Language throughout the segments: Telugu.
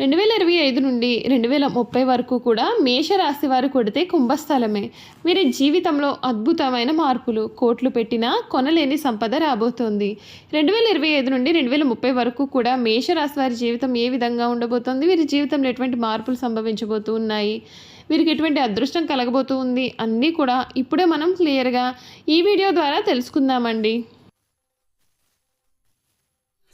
రెండు వేల ఇరవై ఐదు నుండి రెండు వేల ముప్పై వరకు కూడా మేషరాశి వారు కొడితే కుంభస్థలమే. వీరి జీవితంలో అద్భుతమైన మార్పులు కోట్లు పెట్టినా కొనలేని సంపద రాబోతోంది. రెండు వేల ఇరవై ఐదు నుండి రెండు వేల ముప్పై వరకు కూడా మేషరాశి వారి జీవితం ఏ విధంగా ఉండబోతోంది వీరి జీవితంలో ఎటువంటి మార్పులు సంభవించబోతూ ఉన్నాయి వీరికి ఎటువంటి అదృష్టం కలగబోతూ ఉంది అన్నీ కూడా ఇప్పుడే మనం క్లియర్గా ఈ వీడియో ద్వారా తెలుసుకుందామండి.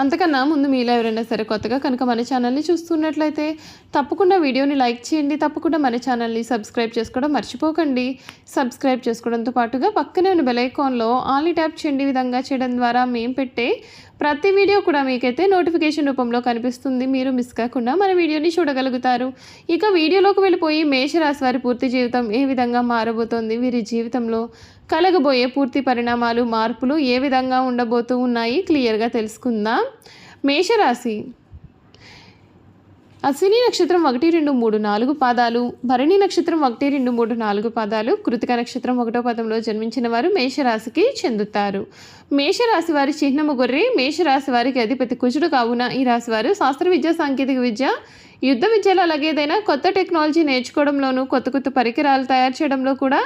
అంతకన్నా ముందు మీలో ఎవరైనా సరే కొత్తగా కనుక మన ఛానల్ని చూస్తున్నట్లయితే తప్పకుండా వీడియోని లైక్ చేయండి. తప్పకుండా మన ఛానల్ని సబ్స్క్రైబ్ చేసుకోవడం మర్చిపోకండి. సబ్స్క్రైబ్ చేసుకోవడంతో పాటుగా పక్కనే ఉన్న బెలైకాన్లో ఆల్ని ట్యాప్ చేయండి. విధంగా చేయడం ద్వారా మేము పెట్టే ప్రతి వీడియో కూడా మీకైతే నోటిఫికేషన్ రూపంలో కనిపిస్తుంది. మీరు మిస్ కాకుండా మన వీడియోని చూడగలుగుతారు. ఇక వీడియోలోకి వెళ్ళిపోయి మేషరాశి వారి పూర్తి జీవితం ఏ విధంగా మారబోతోంది? వీరి జీవితంలో కలగబోయే పూర్తి పరిణామాలు మార్పులు ఏ విధంగా ఉండబోతూ ఉన్నాయి? క్లియర్గా తెలుసుకుందాం. మేషరాశి. అశ్విని నక్షత్రం ఒకటి రెండు మూడు నాలుగు పాదాలు. భరణి నక్షత్రం ఒకటి రెండు మూడు నాలుగు పాదాలు. కృతిక నక్షత్రం ఒకటో పదంలో జన్మించిన వారు మేషరాశికి చెందుతారు. మేషరాశి వారి చిహ్నము గొర్రె మేషరాశి వారికి అధిపతి కుజుడు కావున ఈ రాశి వారు శాస్త్ర విద్య సాంకేతిక విద్య యుద్ధ విద్యలో అలాగే ఏదైనా కొత్త టెక్నాలజీ నేర్చుకోవడంలోనూ కొత్త కొత్త పరికరాలు తయారు చేయడంలో కూడా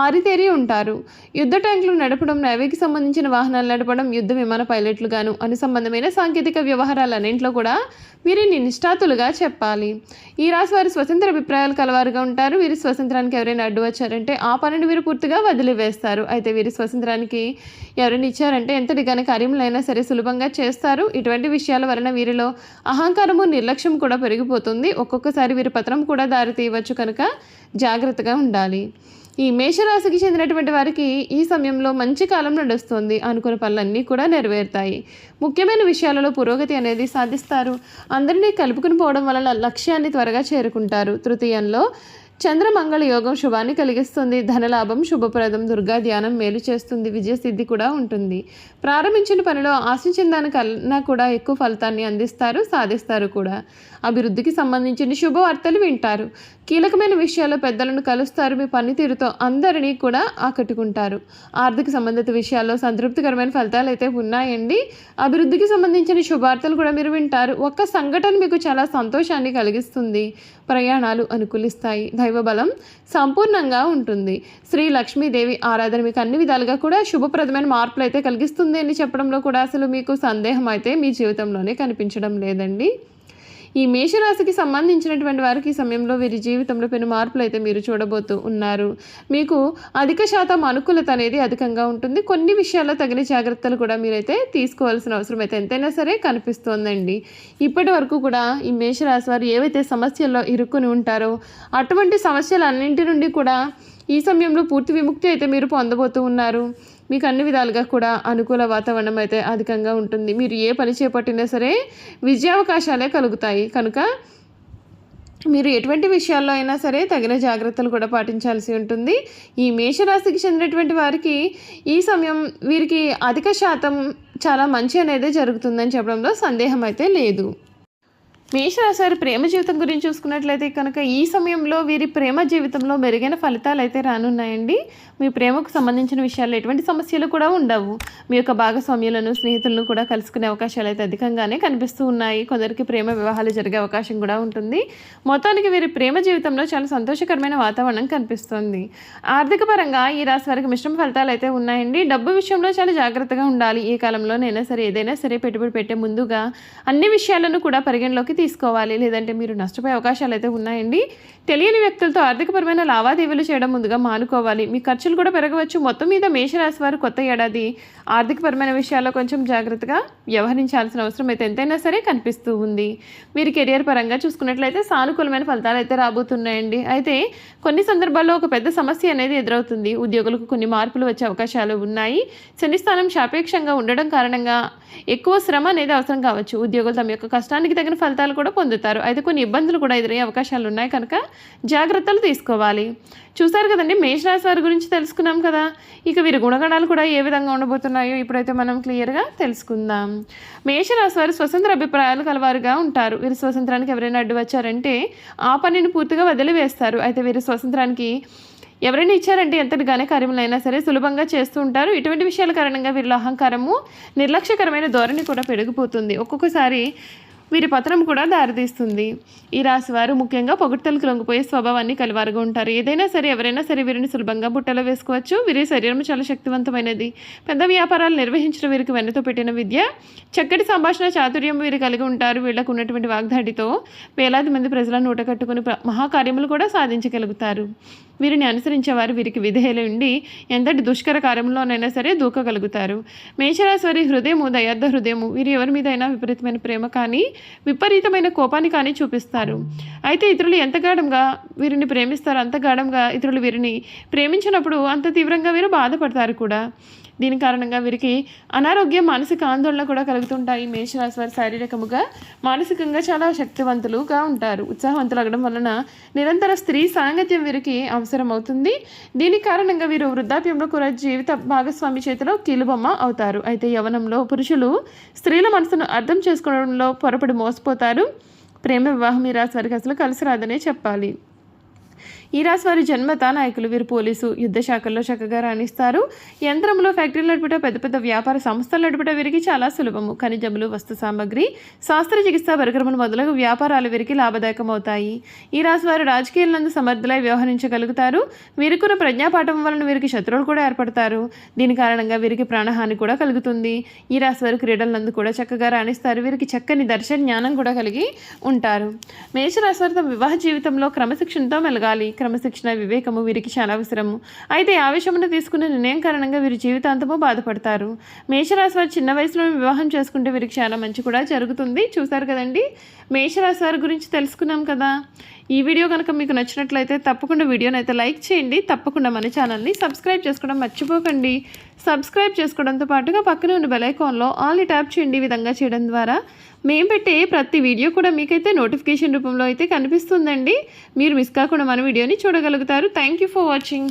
ఆరితేరి ఉంటారు. యుద్ధ ట్యాంకులు నడపడం నేవీకి సంబంధించిన వాహనాలు నడపడం యుద్ధ విమాన పైలట్లుగాను అనుసంబంధమైన సాంకేతిక వ్యవహారాలన్నింటిలో కూడా వీరిని నిష్ఠాతులుగా చెప్పాలి. ఈ రాశి వారి స్వతంత్ర అభిప్రాయాలు కలవారుగా ఉంటారు. వీరి స్వతంత్రానికి ఎవరైనా అడ్డు వచ్చారంటే ఆ పనిని వీరు పూర్తిగా వదిలివేస్తారు. అయితే వీరి స్వతంత్రానికి ఎవరైనా ఇచ్చారంటే ఎంతటి ఘన కార్యములైనా సరే సులభంగా చేస్తారు. ఇటువంటి విషయాల వలన వీరిలో అహంకారము నిర్లక్ష్యం కూడా పెరిగిపోతుంది. ఒక్కొక్కసారి వీరి పత్రం కూడా దారి తీయవచ్చు కనుక జాగ్రత్తగా ఉండాలి. ఈ మేషరాశికి చెందినటువంటి వారికి ఈ సమయంలో మంచి కాలం నడుస్తుంది. అనుకున్న పనులన్నీ కూడా నెరవేరుతాయి. ముఖ్యమైన విషయాలలో పురోగతి అనేది సాధిస్తారు. అందరినీ కలుపుకుని పోవడం వలన లక్ష్యాన్ని త్వరగా చేరుకుంటారు. తృతీయంలో చంద్రమంగళ యోగం శుభాన్ని కలిగిస్తుంది. ధనలాభం శుభప్రదం దుర్గా ధ్యానం మేలు చేస్తుంది. విజయసిద్ధి కూడా ఉంటుంది. ప్రారంభించిన పనిలో ఆశించిన దానికన్నా కూడా ఎక్కువ ఫలితాన్ని అందిస్తారు సాధిస్తారు కూడా. అభివృద్ధికి సంబంధించిన శుభవార్తలు వింటారు. కీలకమైన విషయాల్లో పెద్దలను కలుస్తారు. మీ పనితీరుతో అందరినీ కూడా ఆకట్టుకుంటారు. ఆర్థిక సంబంధిత విషయాల్లో సంతృప్తికరమైన ఫలితాలు అయితే ఉన్నాయండి. అభివృద్ధికి సంబంధించిన శుభార్తలు కూడా మీరు వింటారు. ఒక్క సంఘటన మీకు చాలా సంతోషాన్ని కలిగిస్తుంది. ప్రయాణాలు అనుకూలిస్తాయి. దైవబలం సంపూర్ణంగా ఉంటుంది. శ్రీ లక్ష్మీదేవి ఆరాధన మీకు అన్ని విధాలుగా కూడా శుభప్రదమైన మార్పులు అయితే కలిగిస్తుంది అని చెప్పడంలో కూడా అసలు మీకు సందేహం అయితే మీ జీవితంలోనే కనిపించడం లేదండి. ఈ మేషరాశికి సంబంధించినటువంటి వారికి ఈ సమయంలో వీరి జీవితంలో పెను మార్పులు అయితే మీరు చూడబోతూ ఉన్నారు. మీకు అధిక శాతం అనుకూలత అనేది అధికంగా ఉంటుంది. కొన్ని విషయాల్లో తగిన జాగ్రత్తలు కూడా మీరైతే తీసుకోవాల్సిన అవసరం అయితే ఎంతైనా సరే కనిపిస్తోందండి. ఇప్పటి వరకు కూడా ఈ మేషరాశి వారు ఏవైతే సమస్యల్లో ఇరుక్కుని ఉంటారో అటువంటి సమస్యలన్నింటి నుండి కూడా ఈ సమయంలో పూర్తి విముక్తి అయితే మీరు పొందబోతూ ఉన్నారు. మీకు అన్ని విధాలుగా కూడా అనుకూల వాతావరణం అయితే అధికంగా ఉంటుంది. మీరు ఏ పని చేపట్టినా సరే విజయావకాశాలే కలుగుతాయి. కనుక మీరు ఎటువంటి విషయాల్లో అయినా సరే తగిన జాగ్రత్తలు కూడా పాటించాల్సి ఉంటుంది. ఈ మేషరాశికి చెందినటువంటి వారికి ఈ సమయం వీరికి అధిక శాతం చాలా మంచి అనేది జరుగుతుందని చెప్పడంలో సందేహం అయితే లేదు. మేషరాశి వారి ప్రేమ జీవితం గురించి చూసుకున్నట్లయితే కనుక ఈ సమయంలో వీరి ప్రేమ జీవితంలో మెరుగైన ఫలితాలు అయితే రానున్నాయండి. మీ ప్రేమకు సంబంధించిన విషయాల్లో ఎటువంటి సమస్యలు కూడా ఉండవు. మీ యొక్క భాగస్వామ్యులను స్నేహితులను కూడా కలుసుకునే అవకాశాలు అయితే అధికంగానే కనిపిస్తూ ఉన్నాయి. కొందరికి ప్రేమ వివాహాలు జరిగే అవకాశం కూడా ఉంటుంది. మొత్తానికి వీరి ప్రేమ జీవితంలో చాలా సంతోషకరమైన వాతావరణం కనిపిస్తుంది. ఆర్థిక పరంగా ఈ రాశి వారికి మిశ్రమ ఫలితాలు అయితే ఉన్నాయండి. డబ్బు విషయంలో చాలా జాగ్రత్తగా ఉండాలి. ఈ కాలంలోనైనా సరే ఏదైనా సరే పెట్టుబడి పెట్టే ముందుగా అన్ని విషయాలను కూడా పరిగణలోకి తీసుకోవాలి. లేదంటే మీరు నష్టపోయే అవకాశాలు అయితే ఉన్నాయండి. తెలియని వ్యక్తులతో ఆర్థికపరమైన లావాదేవీలు చేయడం ముందుగా మానుకోవాలి. మీ ఖర్చులు కూడా పెరగవచ్చు. మొత్తం మీద మేషరాశి వారు కొత్త ఏడాది ఆర్థికపరమైన విషయాల్లో కొంచెం జాగ్రత్తగా వ్యవహరించాల్సిన అవసరం అయితే ఎంతైనా సరే కనిపిస్తూ ఉంది. మీరు కెరియర్ పరంగా చూసుకున్నట్లయితే సానుకూలమైన ఫలితాలు అయితే రాబోతున్నాయండి. అయితే కొన్ని సందర్భాల్లో ఒక పెద్ద సమస్య అనేది ఎదురవుతుంది. ఉద్యోగులకు కొన్ని మార్పులు వచ్చే అవకాశాలు ఉన్నాయి. శని స్థానం సాపేక్షంగా ఉండడం కారణంగా ఎక్కువ శ్రమ అనేది అవసరం కావచ్చు. ఉద్యోగులు తమ యొక్క కష్టానికి తగిన ఫలితాలు కూడా పొందుతారు. అయితే కొన్ని ఇబ్బందులు కూడా ఎదురయ్యే అవకాశాలు ఉన్నాయి కనుక జాగ్రత్తలు తీసుకోవాలి. చూసారు కదండి మేషరాశి వారి గురించి తెలుసుకున్నాం కదా. ఇక వీరి గుణగణాలు కూడా ఏ విధంగా ఉండబోతున్నాయో ఇప్పుడైతే మనం క్లియర్గా తెలుసుకుందాం. మేషరాశి వారు స్వతంత్ర అభిప్రాయాలు కలవారుగా ఉంటారు. వీరి స్వతంత్రానికి ఎవరైనా అడ్డు వచ్చారంటే ఆ పనిని పూర్తిగా వదిలివేస్తారు. అయితే వీరి స్వతంత్రానికి ఎవరైనా ఇచ్చారంటే ఎంతటి ఘన కార్యములైనా సరే సులభంగా చేస్తూ ఉంటారు. ఇటువంటి విషయాల కారణంగా వీరిలో అహంకారము నిర్లక్ష్యకరమైన ధోరణి కూడా పెరిగిపోతుంది. ఒక్కొక్కసారి వీరి పతనం కూడా దారితీస్తుంది. ఈ రాశి వారు ముఖ్యంగా పొగడ్తలకు లొంగిపోయే స్వభావాన్ని కలివారుగా ఉంటారు. ఏదైనా సరే ఎవరైనా సరే వీరిని సులభంగా బుట్టలో వేసుకోవచ్చు. వీరి శరీరం చాలా శక్తివంతమైనది. పెద్ద వ్యాపారాలు నిర్వహించిన వీరికి వెన్నతో పెట్టిన విద్య. చక్కటి సంభాషణ చాతుర్యం వీరు కలిగి ఉంటారు. వీళ్ళకు ఉన్నటువంటి వాగ్దాడితో వేలాది మంది ప్రజలను నూట కట్టుకుని ప్ర- మహాకార్యములు కూడా సాధించగలుగుతారు. వీరిని అనుసరించేవారు వీరికి విధేయులు ఉండి ఎంతటి దుష్కర కార్యంలోనైనా సరే దూకగలుగుతారు. మేషరాశివారి హృదయము దయార్థ హృదయము వీరు ఎవరి మీదైనా విపరీతమైన ప్రేమ కానీ విపరీతమైన కోపాన్ని కానీ చూపిస్తారు. అయితే ఇతరులు ఎంత గాఢంగా వీరిని ప్రేమిస్తారో అంత గాఢంగా ఇతరులు వీరిని ప్రేమించినప్పుడు అంత తీవ్రంగా వీరు బాధపడతారు కూడా. దీని కారణంగా వీరికి అనారోగ్యం మానసిక ఆందోళన కూడా కలుగుతుంటాయి. మేషరాశి వారి శారీరకముగా మానసికంగా చాలా శక్తివంతులుగా ఉంటారు. ఉత్సాహవంతులు అవ్వడం వలన నిరంతర స్త్రీ సాంగత్యం వీరికి అవసరం అవుతుంది దీని కారణంగా వీరు వృద్ధాప్యంలో కూడా జీవిత భాగస్వామి చేతిలో కీలుబొమ్మ అవుతారు. అయితే యవనంలో పురుషులు స్త్రీల మనసును అర్థం చేసుకోవడంలో పొరపడి మోసపోతారు. ప్రేమ వివాహం ఈ రాశి వారికి అసలు కలిసి రాదనే చెప్పాలి. ఈ రాశి వారి జన్మత నాయకులు వీరు పోలీసు యుద్ధ శాఖల్లో చక్కగా రాణిస్తారు. యంత్రంలో ఫ్యాక్టరీలు నడుపుట పెద్ద పెద్ద వ్యాపార సంస్థలు నడుపుట వీరికి చాలా సులభము. ఖనిజములు వస్తు సామగ్రి శాస్త్ర చికిత్స పరికరములు మొదలగు వ్యాపారాలు వీరికి లాభదాయకమవుతాయి. ఈ రాశి వారు రాజకీయాలందు సమర్థులై వ్యవహరించగలుగుతారు. వీరికున్న ప్రజ్ఞాపాఠం వలన వీరికి శత్రువులు కూడా ఏర్పడతారు. దీని కారణంగా వీరికి ప్రాణహాని కూడా కలుగుతుంది. ఈ రాశి వారు క్రీడలందు కూడా చక్కగా రాణిస్తారు. వీరికి చక్కని దర్శన జ్ఞానం కూడా కలిగి ఉంటారు. మేషరాశి వారు తమ వివాహ జీవితంలో క్రమశిక్షణతో మెలగాలి. క్రమశిక్షణ వివేకము వీరికి చాలా అవసరము. అయితే ఆవేశమును తీసుకున్న నిర్ణయం కారణంగా వీరి జీవితాంతము బాధపడతారు. మేషరాశి వారు చిన్న వయసులో వివాహం చేసుకుంటే వీరికి చాలా మంచి కూడా జరుగుతుంది. చూసారు కదండి? మేషరాశి వారి గురించి తెలుసుకున్నాం కదా. ఈ వీడియో కనుక మీకు నచ్చినట్లయితే తప్పకుండా వీడియోని అయితే లైక్ చేయండి. తప్పకుండా మన ఛానల్ని సబ్స్క్రైబ్ చేసుకోవడం మర్చిపోకండి. సబ్స్క్రైబ్ చేసుకోవడంతో పాటుగా పక్కనే ఉన్న బెల్ ఐకాన్లో ఆల్ని ట్యాప్ చేయండి. ఈ విధంగా చేయడం ద్వారా మేము పెట్టే ప్రతి వీడియో కూడా మీకైతే నోటిఫికేషన్ రూపంలో అయితే కనిపిస్తుందండి. మీరు మిస్ కాకుండా మన వీడియోని చూడగలుగుతారు. Thank you for watching